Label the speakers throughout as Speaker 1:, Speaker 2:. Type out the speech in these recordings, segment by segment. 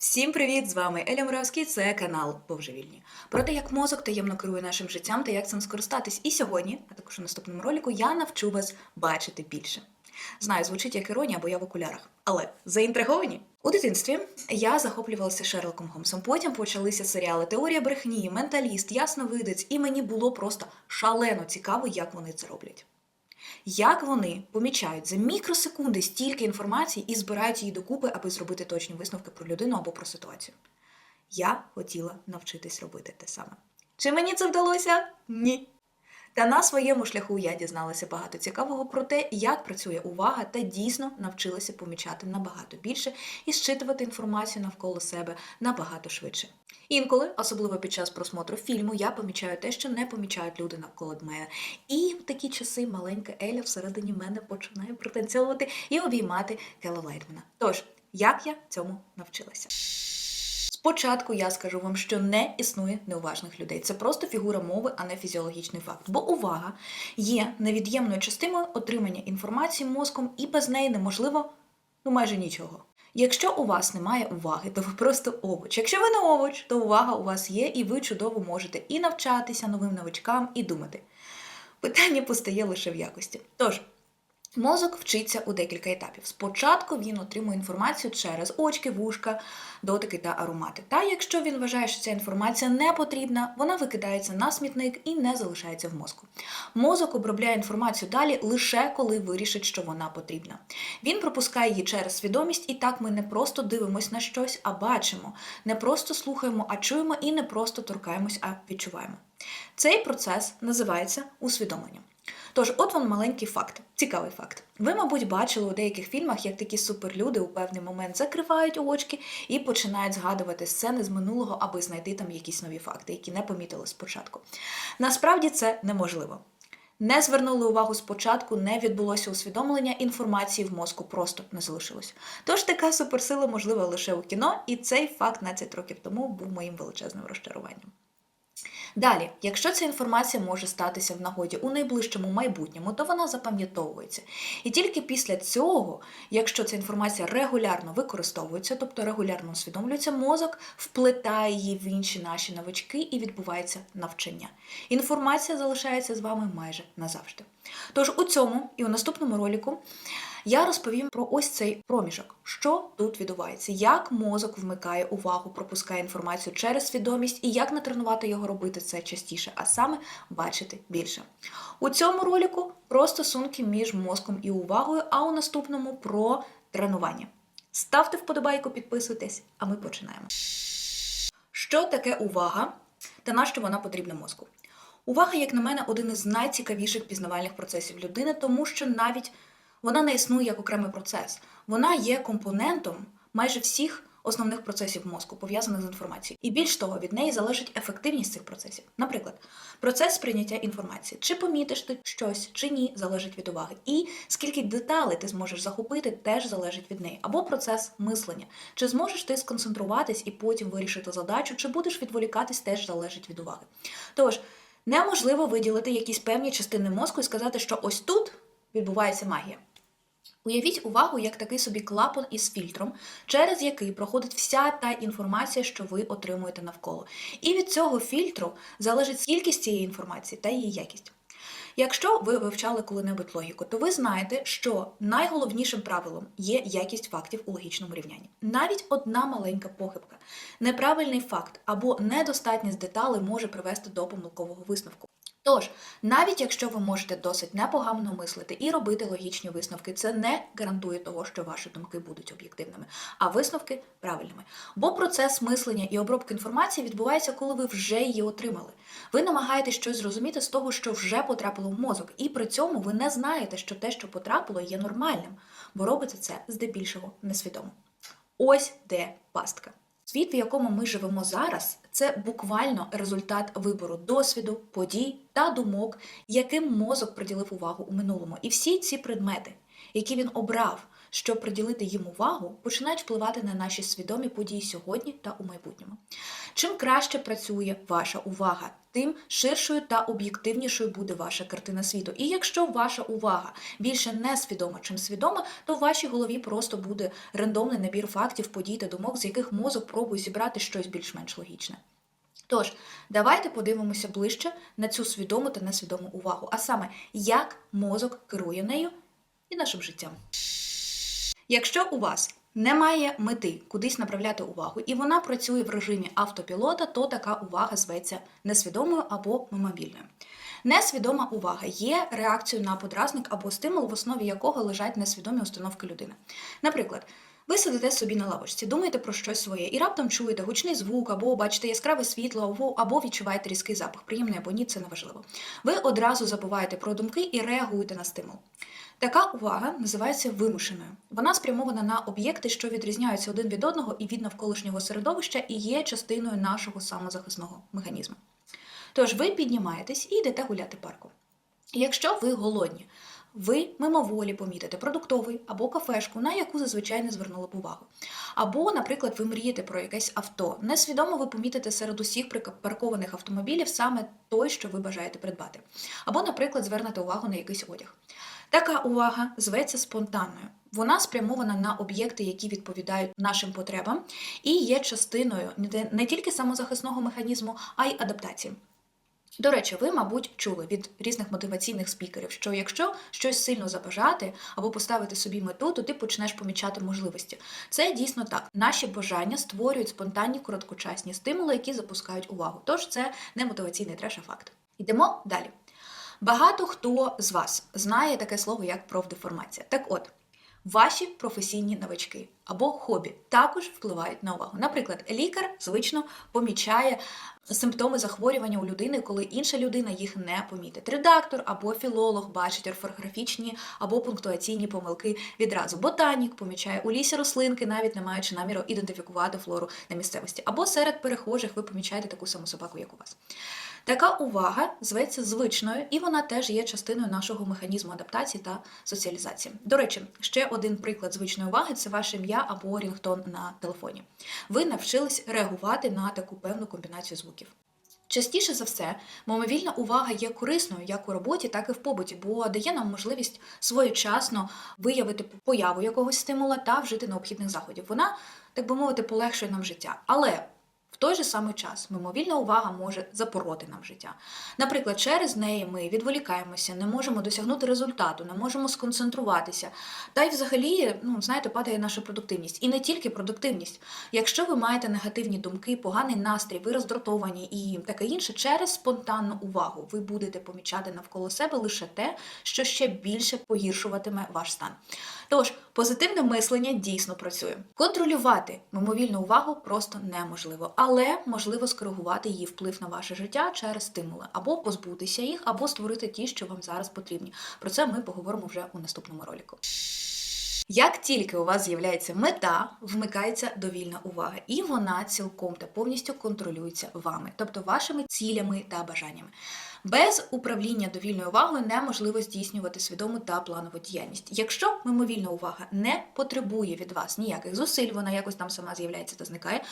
Speaker 1: Всім привіт! З вами Еля Муравський, це канал Божевільні. Про те, як мозок таємно керує нашим життям та як цим скористатись. І сьогодні, а також у наступному ролику, я навчу вас бачити більше. Знаю, звучить як іронія, бо я в окулярах. Але заінтриговані? У дитинстві я захоплювалася Шерлоком Холмсом. Потім почалися серіали Теорія брехні, Менталіст, Ясновидець, і мені було просто шалено цікаво, як вони це роблять. Як вони помічають за мікросекунди стільки інформації і збирають її докупи, аби зробити точні висновки про людину або про ситуацію? Я хотіла навчитись робити те саме. Чи мені це вдалося? Ні. Та на своєму шляху я дізналася багато цікавого про те, як працює увага, та дійсно навчилася помічати набагато більше і зчитувати інформацію навколо себе набагато швидше. Інколи, особливо під час просмотру фільму, я помічаю те, що не помічають люди навколо мене. І в такі часи маленька Еля всередині мене починає пританцьовувати і обіймати Кела Лайтмана. Tож, як я цьому навчилася? Спочатку я скажу вам, що не існує неуважних людей. Це просто фігура мови, а не фізіологічний факт. Бо увага є невід'ємною частиною отримання інформації мозком, і без неї неможливо ну майже нічого. Якщо у вас немає уваги, то ви просто овоч. Якщо ви не овоч, то увага у вас є, і ви чудово можете і навчатися новим новичкам, і думати. Питання постає лише в якості. Тож, Мозок вчиться у декілька етапів. Спочатку він отримує інформацію через очки, вушка, дотики та аромати. Та якщо він вважає, що ця інформація не потрібна, вона викидається на смітник і не залишається в мозку. Мозок обробляє інформацію далі лише коли вирішить, що вона потрібна. Він пропускає її через свідомість, і так ми не просто дивимось на щось, а бачимо, не просто слухаємо, а чуємо, і не просто торкаємось, а відчуваємо. Цей процес називається усвідомленням. Тож, от вам маленький факт, цікавий факт. Ви, мабуть, бачили у деяких фільмах, як такі суперлюди у певний момент закривають очки і починають згадувати сцени з минулого, аби знайти там якісь нові факти, які не помітили спочатку. Насправді це неможливо. Не звернули увагу спочатку, не відбулося усвідомлення, інформації в мозку просто не залишилось. Тож така суперсила можлива лише у кіно, і цей факт 15 років тому був моїм величезним розчаруванням. Далі, якщо ця інформація може статися в нагоді у найближчому майбутньому, то вона запам'ятовується. І тільки після цього, якщо ця інформація регулярно використовується, тобто регулярно усвідомлюється, мозок вплетає її в інші наші навички і відбувається навчання. Інформація залишається з вами майже назавжди. Тож у цьому і у наступному ролику я розповім про ось цей проміжок, що тут відбувається, як мозок вмикає увагу, пропускає інформацію через свідомість і як натренувати його робити це частіше, а саме бачити більше. У цьому ролику про стосунки між мозком і увагою, а у наступному про тренування. Ставте вподобайку, підписуйтесь, а ми починаємо. Що таке увага та на що вона потрібна мозку? Увага, як на мене, один із найцікавіших пізнавальних процесів людини, тому що навіть вона не існує як окремий процес. Вона є компонентом майже всіх основних процесів мозку, пов'язаних з інформацією. І більш того, від неї залежить ефективність цих процесів. Наприклад, процес сприйняття інформації. Чи помітиш ти щось, чи ні, залежить від уваги. І скільки деталей ти зможеш захопити, теж залежить від неї. Або процес мислення. Чи зможеш ти сконцентруватись і потім вирішити задачу, чи будеш відволікатись, теж залежить від уваги. Тож, неможливо виділити якісь певні частини мозку і сказати, що ось тут відбувається магія. Уявіть увагу як такий собі клапан із фільтром, через який проходить вся та інформація, що ви отримуєте навколо. І від цього фільтру залежить кількість цієї інформації та її якість. Якщо ви вивчали коли-небудь логіку, то ви знаєте, що найголовнішим правилом є якість фактів у логічному рівнянні. Навіть одна маленька похибка, неправильний факт або недостатність деталей може привести до помилкового висновку. Тож, навіть якщо ви можете досить непогано мислити і робити логічні висновки, це не гарантує того, що ваші думки будуть об'єктивними, а висновки правильними. Бо процес мислення і обробки інформації відбувається, коли ви вже її отримали. Ви намагаєтесь щось зрозуміти з того, що вже потрапило в мозок, і при цьому ви не знаєте, що те, що потрапило, є нормальним, бо робите це здебільшого несвідомо. Ось де пастка. Світ, в якому ми живемо зараз, це буквально результат вибору досвіду, подій та думок, яким мозок приділив увагу у минулому. І всі ці предмети, які він обрав, щоб приділити їм увагу, починають впливати на наші свідомі події сьогодні та у майбутньому. Чим краще працює ваша увага, тим ширшою та об'єктивнішою буде ваша картина світу. І якщо ваша увага більше не свідома, чим свідома, то в вашій голові просто буде рандомний набір фактів, подій та думок, з яких мозок пробує зібрати щось більш-менш логічне. Тож, давайте подивимося ближче на цю свідому та несвідому увагу, а саме, як мозок керує нею і нашим життям. Якщо у вас немає мети кудись направляти увагу, і вона працює в режимі автопілота, то така увага зветься несвідомою або мимовільною. Несвідома увага є реакцією на подразник або стимул, в основі якого лежать несвідомі установки людини. Наприклад, ви сидите собі на лавочці, думаєте про щось своє, і раптом чуєте гучний звук, або бачите яскраве світло, або відчуваєте різкий запах, приємний або ні, це неважливо. Ви одразу забуваєте про думки і реагуєте на стимул. Така увага називається вимушеною. Вона спрямована на об'єкти, що відрізняються один від одного і від навколишнього середовища, і є частиною нашого самозахисного механізму. Тож ви піднімаєтесь і йдете гуляти парком. Якщо ви голодні, ви мимоволі помітите продуктовий або кафешку, на яку зазвичай не звернули б увагу. Або, наприклад, ви мрієте про якесь авто. Несвідомо ви помітите серед усіх припаркованих автомобілів саме той, що ви бажаєте придбати. Або, наприклад, звернете увагу на якийсь одяг. Така увага зветься спонтанною. Вона спрямована на об'єкти, які відповідають нашим потребам, і є частиною не тільки самозахисного механізму, а й адаптації. До речі, ви, мабуть, чули від різних мотиваційних спікерів, що якщо щось сильно забажати або поставити собі мету, то ти почнеш помічати можливості. Це дійсно так. Наші бажання створюють спонтанні короткочасні стимули, які запускають увагу. Тож це не мотиваційний треш, а факт. Йдемо далі. Багато хто з вас знає таке слово як профдеформація. Так от, ваші професійні навички або хобі також впливають на увагу. Наприклад, лікар звично помічає симптоми захворювання у людини, коли інша людина їх не помітить. Редактор або філолог бачить орфографічні або пунктуаційні помилки відразу. Ботанік помічає у лісі рослинки, навіть не маючи наміру ідентифікувати флору на місцевості. Або серед перехожих ви помічаєте таку саму собаку, як у вас. Така увага зветься звичною, і вона теж є частиною нашого механізму адаптації та соціалізації. До речі, ще один приклад звичної уваги це ваше ім'я або рінгтон на телефоні. Ви навчились реагувати на таку певну комбінацію звуків. Частіше за все, мимовільна увага є корисною як у роботі, так і в побуті, бо дає нам можливість своєчасно виявити появу якогось стимула та вжити необхідних заходів. Вона, так би мовити, полегшує нам життя. Але той же самий час мимовільна увага може запороти нам життя. Наприклад, через неї ми відволікаємося, не можемо досягнути результату, не можемо сконцентруватися. Та й взагалі, ну знаєте, падає наша продуктивність. І не тільки продуктивність. Якщо ви маєте негативні думки, поганий настрій, ви роздратовані і таке інше, через спонтанну увагу ви будете помічати навколо себе лише те, що ще більше погіршуватиме ваш стан. Тож, позитивне мислення дійсно працює. Контролювати мимовільну увагу просто неможливо, але можливо скоригувати її вплив на ваше життя через стимули, або позбутися їх, або створити ті, що вам зараз потрібні. Про це ми поговоримо вже у наступному ролику. Як тільки у вас з'являється мета, вмикається довільна увага, і вона цілком та повністю контролюється вами, тобто вашими цілями та бажаннями. Без управління довільною увагою неможливо здійснювати свідому та планову діяльність. Якщо мимовільна увага не потребує від вас ніяких зусиль, вона якось там сама з'являється та зникає,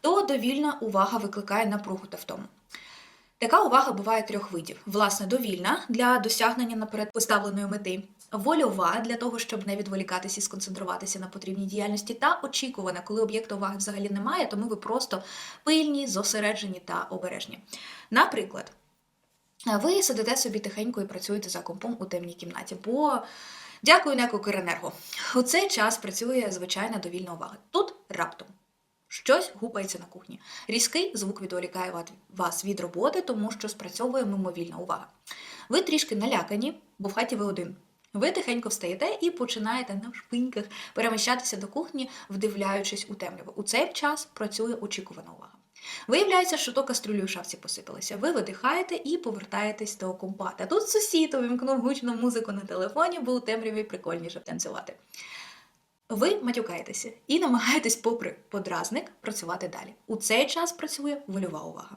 Speaker 1: то довільна увага викликає напругу та втому. Така увага буває трьох видів: власне, довільна для досягнення наперед поставленої мети, вольова для того, щоб не відволікатися і сконцентруватися на потрібній діяльності, та очікувана, коли об'єкту уваги взагалі немає, тому ви просто пильні, зосереджені та обережні. Наприклад. Ви сидите собі тихенько і працюєте за компом у темній кімнаті, бо дякую неку Укренерго. У цей час працює звичайна довільна увага. Тут раптом щось гупається на кухні. Різкий звук відволікає вас від роботи, тому що спрацьовує мимовільна увага. Ви трішки налякані, бо в хаті ви один. Ви тихенько встаєте і починаєте на шпиньках переміщатися до кухні, вдивляючись у темряву. У цей час працює очікувана увага. Виявляється, що то кастрюлі у шафці посипалися. Ви видихаєте і повертаєтесь до компата. Тут сусід увімкнув гучну музику на телефоні, бо у темряві прикольніше танцювати. Ви матюкаєтеся і намагаєтесь, попри подразник, працювати далі. У цей час працює вольова увага.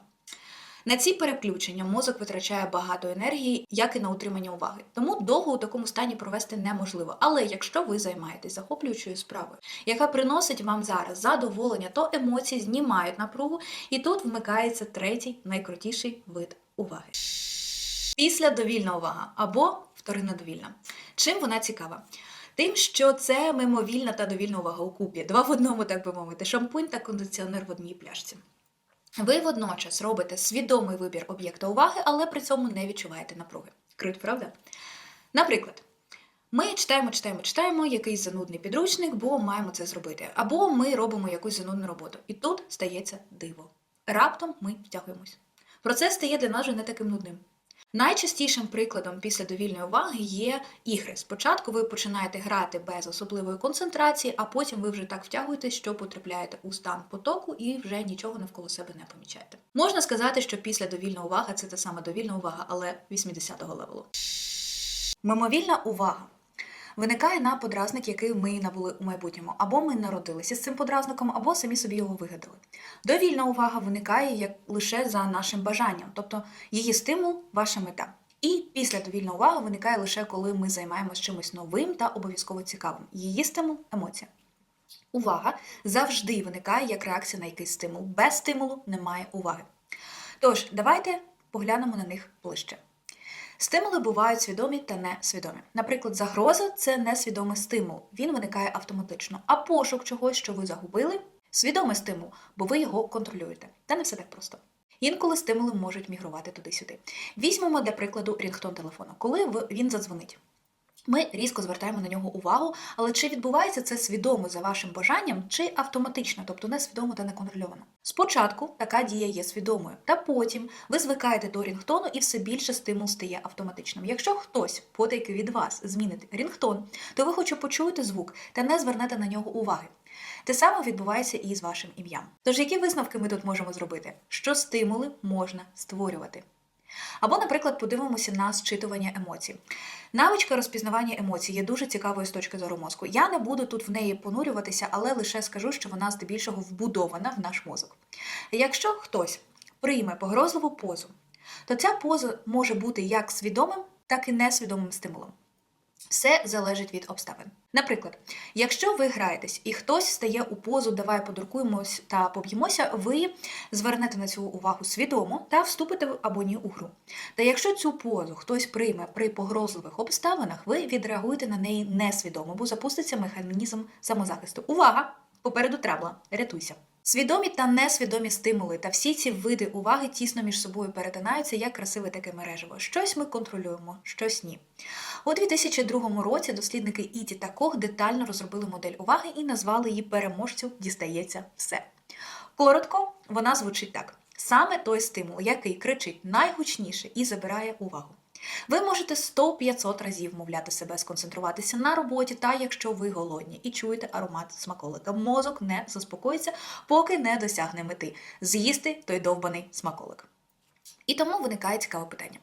Speaker 1: На ці переключення мозок витрачає багато енергії, як і на утримання уваги. Тому довго у такому стані провести неможливо. Але якщо ви займаєтесь захоплюючою справою, яка приносить вам зараз задоволення, то емоції знімають напругу, і тут вмикається третій найкрутіший вид уваги. Після довільна увага або вторинна довільна. Чим вона цікава? Тим, що це мимовільна та довільна увага у купі. Два в одному, так би мовити, шампунь та кондиціонер в одній пляшці. Ви водночас робите свідомий вибір об'єкта уваги, але при цьому не відчуваєте напруги. Круть, правда? Наприклад, ми читаємо, читаємо, читаємо якийсь занудний підручник, бо маємо це зробити. Або ми робимо якусь занудну роботу. І тут стається диво. Раптом ми втягуємось. Процес стає для нас вже не таким нудним. Найчастішим прикладом після довільної уваги є ігри. Спочатку ви починаєте грати без особливої концентрації, а потім ви вже так втягуєтесь, що потрапляєте у стан потоку і вже нічого навколо себе не помічаєте. Можна сказати, що після довільна увага це та сама довільна увага, але 80-го левелу. Мимовільна увага виникає на подразник, який ми набули у майбутньому, або ми народилися з цим подразником, або самі собі його вигадали. Довільна увага виникає як лише за нашим бажанням, тобто її стимул ваша мета. І після довільна увага виникає лише коли ми займаємося чимось новим та обов'язково цікавим. Її стимул емоція. Увага завжди виникає як реакція на якийсь стимул. Без стимулу немає уваги. Тож, давайте поглянемо на них ближче. Стимули бувають свідомі та несвідомі. Наприклад, загроза це несвідомий стимул, він виникає автоматично. А пошук чогось, що ви загубили, свідомий стимул, бо ви його контролюєте. Та не все так просто. Інколи стимули можуть мігрувати туди-сюди. Візьмемо для прикладу рінгтон телефону, коли він задзвонить. Ми різко звертаємо на нього увагу, але чи відбувається це свідомо за вашим бажанням, чи автоматично, тобто несвідомо та неконтрольовано? Спочатку така дія є свідомою, та потім ви звикаєте до рінгтону і все більше стимул стає автоматичним. Якщо хтось потайки від вас змінить рінгтон, то ви хоч і почуєте звук та не звернете на нього уваги. Те саме відбувається і з вашим ім'ям. Тож, які висновки ми тут можемо зробити? Що стимули можна створювати? Або, наприклад, подивимося на зчитування емоцій. Навичка розпізнавання емоцій є дуже цікавою з точки зору мозку. Я не буду тут в неї понурюватися, але лише скажу, що вона здебільшого вбудована в наш мозок. Якщо хтось прийме погрозливу позу, то ця поза може бути як свідомим, так і несвідомим стимулом. Все залежить від обставин. Наприклад, якщо ви граєтесь і хтось стає у позу, давай подуркуємось та поб'ємося, ви звернете на цю увагу свідомо та вступите в або ні у гру. Та якщо цю позу хтось прийме при погрозливих обставинах, ви відреагуєте на неї несвідомо, бо запуститься механізм самозахисту. Увага! Попереду трабла, рятуйся. Свідомі та несвідомі стимули та всі ці види уваги тісно між собою перетинаються як красиве таке мережево. Щось ми контролюємо, щось ні. У 2002 році дослідники Іті та Кох детально розробили модель уваги і назвали її переможцю дістається все. Коротко, вона звучить так: саме той стимул, який кричить найгучніше і забирає увагу. Ви можете 100-500 разів мовляти себе сконцентруватися на роботі, та якщо ви голодні і чуєте аромат смаколика, мозок не заспокоїться, поки не досягне мети з'їсти той довбаний смаколик. І тому виникає цікаве питання: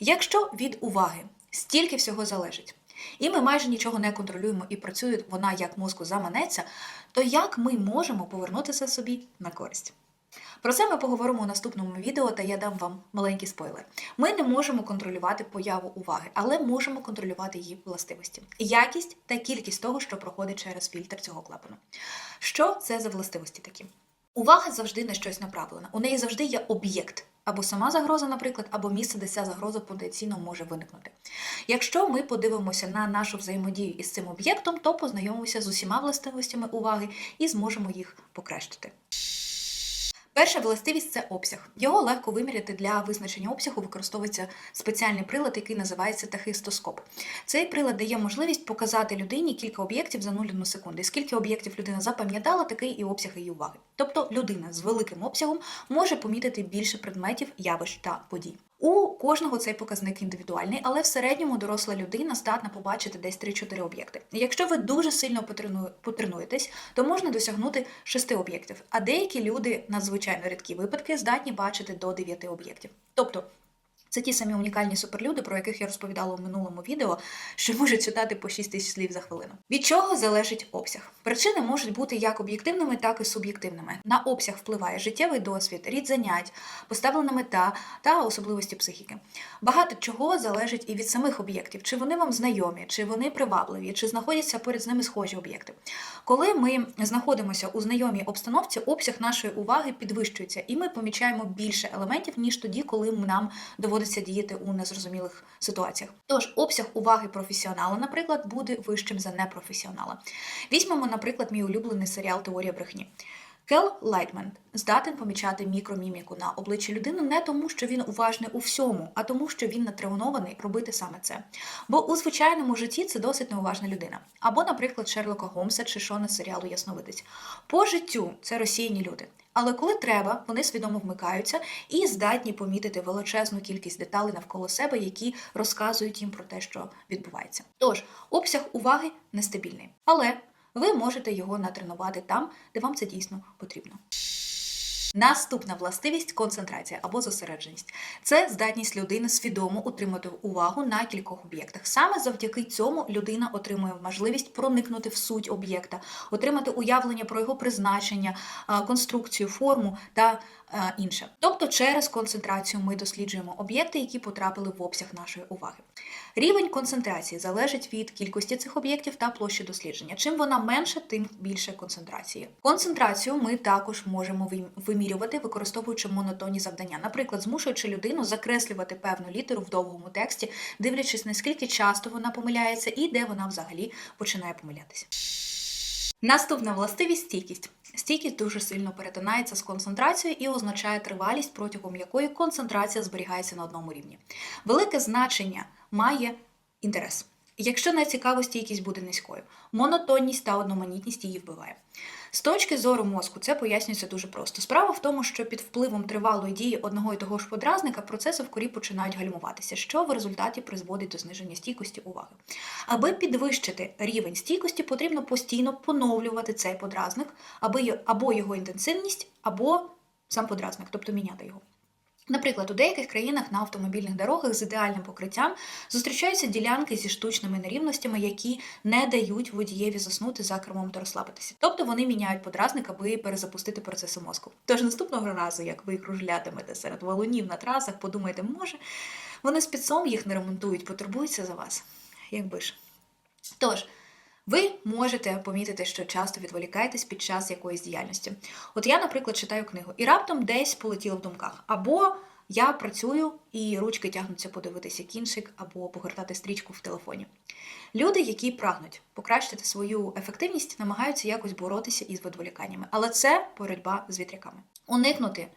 Speaker 1: якщо від уваги стільки всього залежить, і ми майже нічого не контролюємо, і працює вона як мозку заманеться, то як ми можемо повернутися собі на користь? Про це ми поговоримо у наступному відео, та я дам вам маленький спойлер. Ми не можемо контролювати появу уваги, але можемо контролювати її властивості, якість та кількість того, що проходить через фільтр цього клапану. Що це за властивості такі? Увага завжди на щось направлена. У неї завжди є об'єкт. Або сама загроза, наприклад, або місце, де ця загроза потенційно може виникнути. Якщо ми подивимося на нашу взаємодію із цим об'єктом, то познайомимося з усіма властивостями уваги і зможемо їх покращити. Перша властивість це обсяг. Його легко виміряти для визначення обсягу використовується спеціальний прилад, який називається тахистоскоп. Цей прилад дає можливість показати людині кілька об'єктів за 0,1 секунди. Скільки об'єктів людина запам'ятала, такий і обсяг її уваги. Тобто людина з великим обсягом може помітити більше предметів, явищ та подій. У кожного цей показник індивідуальний, але в середньому доросла людина здатна побачити десь 3-4 об'єкти. Якщо ви дуже сильно потрену- потренуєтесь, то можна досягнути 6 об'єктів, а деякі люди, надзвичайно рідкі випадки, здатні бачити до 9 об'єктів. Тобто Це ті самі унікальні суперлюди, про яких я розповідала у минулому відео, що можуть читати по 6 тисяч слів за хвилину. Від чого залежить обсяг? Причини можуть бути як об'єктивними, так і суб'єктивними. На обсяг впливає життєвий досвід, рід занять, поставлена мета та особливості психіки. Багато чого залежить і від самих об'єктів, чи вони вам знайомі, чи вони привабливі, чи знаходяться поряд з ними схожі об'єкти. Коли ми знаходимося у знайомій обстановці, обсяг нашої уваги підвищується, і ми помічаємо більше елементів, ніж тоді, коли нам доводиться діяти у незрозумілих ситуаціях. Тож обсяг уваги професіонала, наприклад, буде вищим за непрофесіонала. Візьмемо, наприклад, мій улюблений серіал Теорія брехні. Кел Лайтман здатен помічати мікроміміку на обличчі людини не тому, що він уважний у всьому, а тому, що він натренований робити саме це. Бо у звичайному житті це досить неуважна людина. Або, наприклад, Шерлока Голмса чи Шона з серіалу Ясновидець. По життю це розсіяні люди. Але коли треба, вони свідомо вмикаються і здатні помітити величезну кількість деталей навколо себе, які розказують їм про те, що відбувається. Тож обсяг уваги нестабільний, але ви можете його натренувати там, де вам це дійсно потрібно. Наступна властивість концентрація або зосередженість. Це здатність людини свідомо утримати увагу на кількох об'єктах. Саме завдяки цьому людина отримує можливість проникнути в суть об'єкта, отримати уявлення про його призначення, конструкцію, форму та а, інше. Тобто, через концентрацію ми досліджуємо об'єкти, які потрапили в обсяг нашої уваги. Рівень концентрації залежить від кількості цих об'єктів та площі дослідження. Чим вона менша, тим більше концентрації. Концентрацію ми також можемо вимірювати, використовуючи монотонні завдання, наприклад, змушуючи людину закреслювати певну літеру в довгому тексті, дивлячись наскільки часто вона помиляється і де вона взагалі починає помилятися. Наступна властивість стійкість. Стійкість дуже сильно перетинається з концентрацією і означає тривалість, протягом якої концентрація зберігається на одному рівні. Велике значення має інтерес. Якщо нецікаво, стійкість буде низькою. Монотонність та одноманітність її вбиває. З точки зору мозку це пояснюється дуже просто. Справа в тому, що під впливом тривалої дії одного і того ж подразника процеси в корі починають гальмуватися, що в результаті призводить до зниження стійкості уваги. Аби підвищити рівень стійкості, потрібно постійно поновлювати цей подразник, аби або його інтенсивність, або сам подразник, тобто міняти його. Наприклад, у деяких країнах на автомобільних дорогах з ідеальним покриттям зустрічаються ділянки зі штучними нерівностями, які не дають водієві заснути за кермом та розслабитися. Тобто вони міняють подразник, аби перезапустити процеси мозку. Тож наступного разу, як ви кружлятимете серед валунів на трасах, подумайте, може, вони з підсом їх не ремонтують, потурбуються за вас. Якби ж. Тож. Ви можете помітити, що часто відволікаєтесь під час якоїсь діяльності. От я, наприклад, читаю книгу і раптом десь полетіло в думках. Або я працюю і ручки тягнуться подивитися кінчик, або погортати стрічку в телефоні. Люди, які прагнуть покращити свою ефективність, намагаються якось боротися із відволіканнями, але це боротьба з вітряками. Уникнути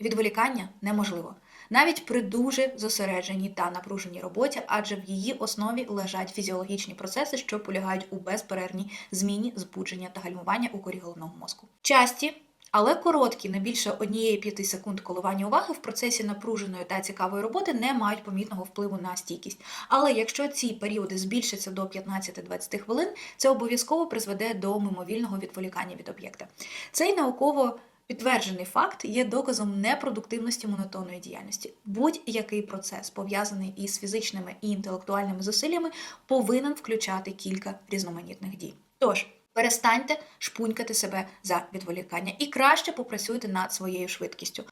Speaker 1: відволікання неможливо. Навіть при дуже зосередженій та напруженій роботі, адже в її основі лежать фізіологічні процеси, що полягають у безперервній зміні збудження та гальмування у корі головного мозку. Часті, але короткі, не більше однієї п'яти секунд коливання уваги в процесі напруженої та цікавої роботи не мають помітного впливу на стійкість. Але якщо ці періоди збільшаться до 15-20 хвилин, це обов'язково призведе до мимовільного відволікання від об'єкта. Цей науково Підтверджений факт є доказом непродуктивності монотонної діяльності. Будь-який процес, пов'язаний із фізичними і інтелектуальними зусиллями, повинен включати кілька різноманітних дій. Тож, перестаньте шпунькати себе за відволікання і краще попрацюйте над своєю швидкістю,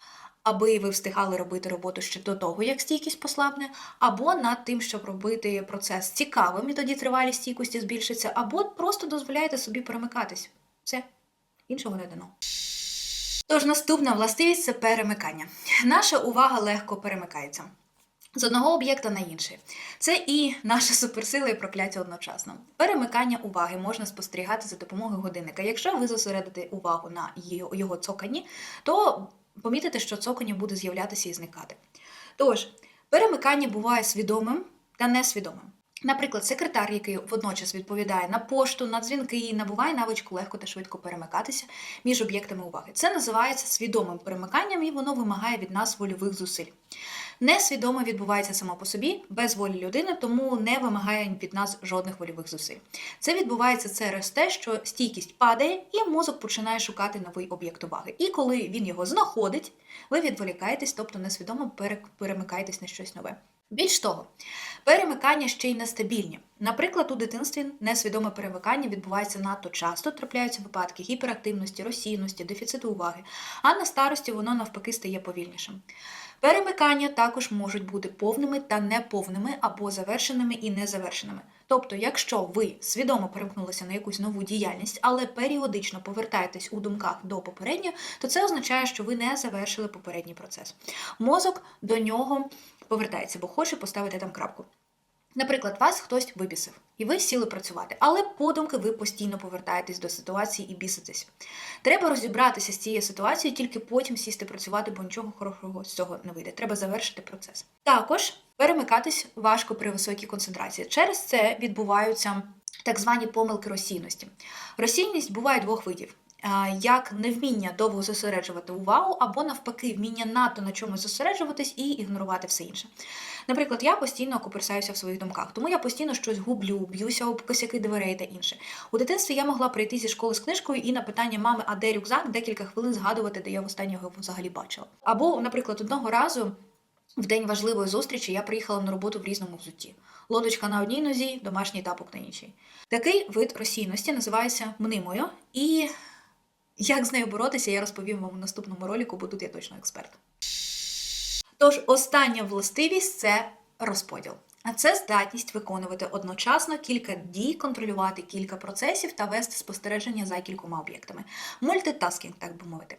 Speaker 1: аби ви встигали робити роботу ще до того, як стійкість послабне, або над тим, щоб робити процес цікавим, і тоді тривалість стійкості збільшиться, або просто дозволяєте собі перемикатись. Все, іншого не дано. Тож наступна властивість це перемикання. Наша увага легко перемикається з одного об'єкта на інший. Це і наша суперсила і прокляття одночасно. Перемикання уваги можна спостерігати за допомогою годинника. Якщо ви зосередите увагу на його цоканні, то помітите, що цокання буде з'являтися і зникати. Тож, перемикання буває свідомим та несвідомим. Наприклад, секретар, який водночас відповідає на пошту, на дзвінки, набуває навичку легко та швидко перемикатися між об'єктами уваги. Це називається свідомим перемиканням, і воно вимагає від нас вольових зусиль. Несвідомо відбувається само по собі, без волі людини, тому не вимагає від нас жодних вольових зусиль. Це відбувається через те, що стійкість падає, і мозок починає шукати новий об'єкт уваги. І коли він його знаходить, ви відволікаєтесь, тобто несвідомо пере- перемикаєтесь на щось нове. Більш того, перемикання ще й нестабільні. Наприклад, у дитинстві несвідоме перемикання відбувається надто часто, трапляються випадки гіперактивності, розсійності, дефіциту уваги, а на старості воно навпаки стає повільнішим. Перемикання також можуть бути повними та неповними або завершеними і незавершеними. Тобто, якщо ви свідомо перемкнулися на якусь нову діяльність, але періодично повертаєтесь у думках до попереднього, то це означає, що ви не завершили попередній процес. Мозок до нього повертається, бо хоче поставити там крапку. Наприклад, вас хтось вибісив, і ви сіли працювати, але подумки ви постійно повертаєтесь до ситуації і біситесь. Треба розібратися з цією ситуацією, тільки потім сісти працювати, бо нічого хорошого з цього не вийде. Треба завершити процес. Також перемикатись важко при високій концентрації. Через це відбуваються так звані помилки розсійності. Розсійність буває двох видів. Як невміння довго зосереджувати увагу, або навпаки, вміння надто на чомусь зосереджуватись і ігнорувати все інше. Наприклад, я постійно куперсаюся в своїх думках, тому я постійно щось гублю, б'юся об косяки дверей та інше. У дитинстві я могла прийти зі школи з книжкою і на питання мами, а де рюкзак, декілька хвилин згадувати, де я востаннє його взагалі бачила. Або, наприклад, одного разу. В день важливої зустрічі я приїхала на роботу в різному взутті. Лодочка на одній нозі, домашній тапок на іншій. Такий вид розсійності називається мнимою, і як з нею боротися, я розповім вам у наступному ролику, бо тут я точно експерт. Тож, остання властивість це розподіл. А це здатність виконувати одночасно кілька дій, контролювати кілька процесів та вести спостереження за кількома об'єктами. Мультитаскінг, так би мовити.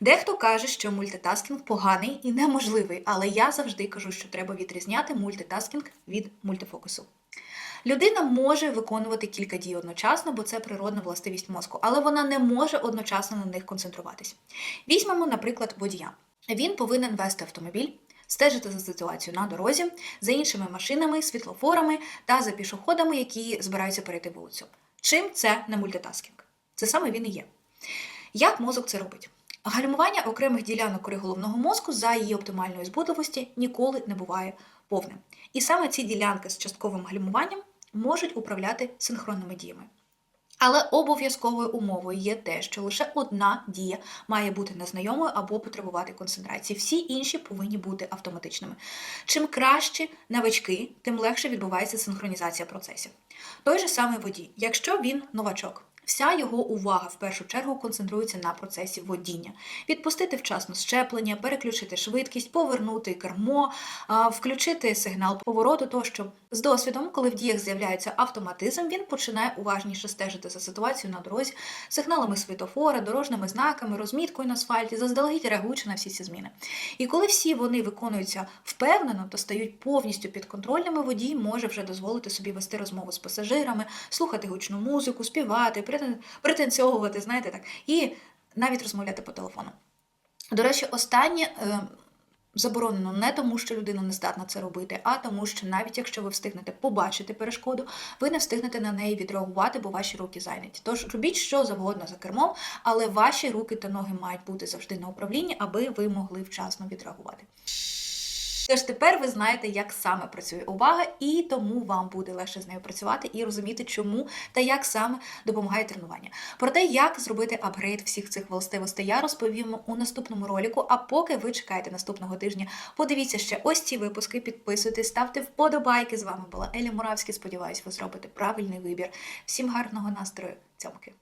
Speaker 1: Дехто каже, що мультитаскінг поганий і неможливий, але я завжди кажу, що треба відрізняти мультитаскінг від мультифокусу. Людина може виконувати кілька дій одночасно, бо це природна властивість мозку, але вона не може одночасно на них концентруватись. Візьмемо, наприклад, водія. Він повинен вести автомобіль, стежити за ситуацією на дорозі, за іншими машинами, світлофорами та за пішоходами, які збираються перейти вулицю. Чим це не мультитаскінг? Це саме він і є. Як мозок це робить? Гальмування окремих ділянок кори головного мозку за її оптимальної збудливості ніколи не буває повним. І саме ці ділянки з частковим гальмуванням можуть управляти синхронними діями. Але обов'язковою умовою є те, що лише одна дія має бути незнайомою або потребувати концентрації. Всі інші повинні бути автоматичними. Чим краще новачки, тим легше відбувається синхронізація процесів. Той же самий водій, якщо він новачок. Вся його увага в першу чергу концентрується на процесі водіння. Відпустити вчасно щеплення, переключити швидкість, повернути кермо, включити сигнал повороту тощо. З досвідом, коли в діях з'являється автоматизм, він починає уважніше стежити за ситуацією на дорозі, сигналами світофора, дорожніми знаками, розміткою на асфальті, заздалегідь реагуючи на всі ці зміни. І коли всі вони виконуються впевнено, то стають повністю підконтрольними, водій може вже дозволити собі вести розмову з пасажирами, слухати гучну музику, співати, претенціовувати, знаєте так, і навіть розмовляти по телефону. До речі, останнє е, заборонено не тому, що людина не здатна це робити, а тому, що навіть якщо ви встигнете побачити перешкоду, ви не встигнете на неї відреагувати, бо ваші руки зайняті. Тож робіть що завгодно за кермом, але ваші руки та ноги мають бути завжди на управлінні, аби ви могли вчасно відреагувати. Тож тепер ви знаєте, як саме працює увага, і тому вам буде легше з нею працювати і розуміти, чому та як саме допомагає тренування. Про те, як зробити апгрейд всіх цих властивостей, я розповім у наступному ролику. А поки ви чекаєте наступного тижня, подивіться ще ось ці випуски, підписуйтесь, ставте вподобайки. З вами була Еля Муравська. Сподіваюсь, ви зробите правильний вибір. Всім гарного настрою, цьомки!